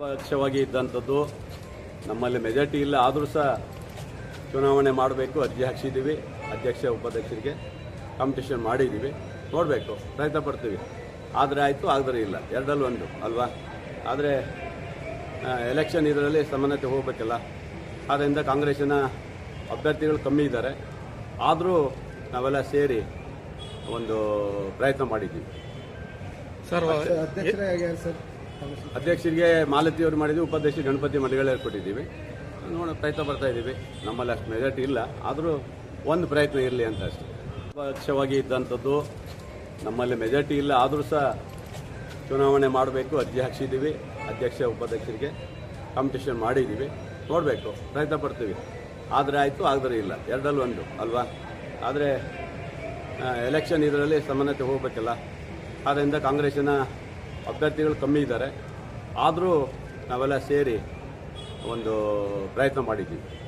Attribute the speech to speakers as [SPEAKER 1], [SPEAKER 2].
[SPEAKER 1] ಪಕ್ಷವಾಗಿ ಇದ್ದಂಥದ್ದು ನಮ್ಮಲ್ಲಿ ಮೆಜಾರಿಟಿ ಇಲ್ಲ. ಆದರೂ ಸಹ ಚುನಾವಣೆ ಮಾಡಬೇಕು ಅರ್ಜಿ ಹಾಕ್ಸಿದ್ದೀವಿ. ಅಧ್ಯಕ್ಷ ಉಪಾಧ್ಯಕ್ಷರಿಗೆ ಕಾಂಪಿಟೇಷನ್ ಮಾಡಿದ್ದೀವಿ. ನೋಡಬೇಕು ಪ್ರಯತ್ನ ಪಡ್ತೀವಿ. ಆದರೆ ಆಯಿತು ಆದರೆ ಇಲ್ಲ. ಎರಡಲ್ಲಿ ಒಂದು ಅಲ್ವಾ? ಆದರೆ ಎಲೆಕ್ಷನ್ ಇದರಲ್ಲಿ ಸಮಾನತೆ ಹೋಗಬೇಕಲ್ಲ. ಆದ್ದರಿಂದ ಕಾಂಗ್ರೆಸ್ಸಿನ ಅಭ್ಯರ್ಥಿಗಳು ಕಮ್ಮಿ ಇದ್ದಾರೆ. ಆದರೂ ನಾವೆಲ್ಲ ಸೇರಿ ಒಂದು ಪ್ರಯತ್ನ ಮಾಡಿದ್ದೀವಿ.
[SPEAKER 2] ಸರ್
[SPEAKER 3] ಅಧ್ಯಕ್ಷರೇ ಸರ್?
[SPEAKER 1] ಅಧ್ಯಕ್ಷರಿಗೆ ಮಾಲತಿ ಅವರು ಮಾಡಿದ್ವಿ ಉಪಾಧ್ಯಕ್ಷ ಗಣಪತಿ ಮಡಿಗಳೇ ಕೊಟ್ಟಿದ್ದೀವಿ. ನೋಡ ಪ್ರಯತ್ನ ಬರ್ತಾ ಇದ್ದೀವಿ. ನಮ್ಮಲ್ಲಿ ಅಷ್ಟು ಮೆಜಾರಿಟಿ ಇಲ್ಲ. ಆದರೂ ಒಂದು ಪ್ರಯತ್ನ ಇರಲಿ ಅಂತ ಅಷ್ಟೇ. ಪಕ್ಷವಾಗಿ ಇದ್ದಂಥದ್ದು ನಮ್ಮಲ್ಲಿ ಮೆಜಾರಿಟಿ ಇಲ್ಲ. ಆದರೂ ಸಹ ಚುನಾವಣೆ ಮಾಡಬೇಕು. ಅಧ್ಯಕ್ಷ ಇದ್ದೀವಿ ಅಧ್ಯಕ್ಷ, ಉಪಾಧ್ಯಕ್ಷರಿಗೆ ಕಾಂಪಿಟೇಷನ್ ಮಾಡಿದ್ದೀವಿ. ನೋಡಬೇಕು. ಪ್ರಯತ್ನ ಪಡ್ತೀವಿ. ಆದರೆ ಆಯಿತು, ಆದರೆ ಇಲ್ಲ. ಎರಡಲ್ಲಿ ಒಂದು, ಅಲ್ವಾ? ಆದರೆ ಎಲೆಕ್ಷನ್ ಇದರಲ್ಲಿ ಸಮಾನತೆ ಹೋಗಬೇಕಲ್ಲ. ಆದ್ದರಿಂದ ಕಾಂಗ್ರೆಸ್ಸಿನ ಅಭ್ಯರ್ಥಿಗಳು ಕಮ್ಮಿ ಇದ್ದಾರೆ. ಆದರೂ ನಾವೆಲ್ಲ ಸೇರಿ ಒಂದು ಪ್ರಯತ್ನ ಮಾಡಿದ್ದೀವಿ.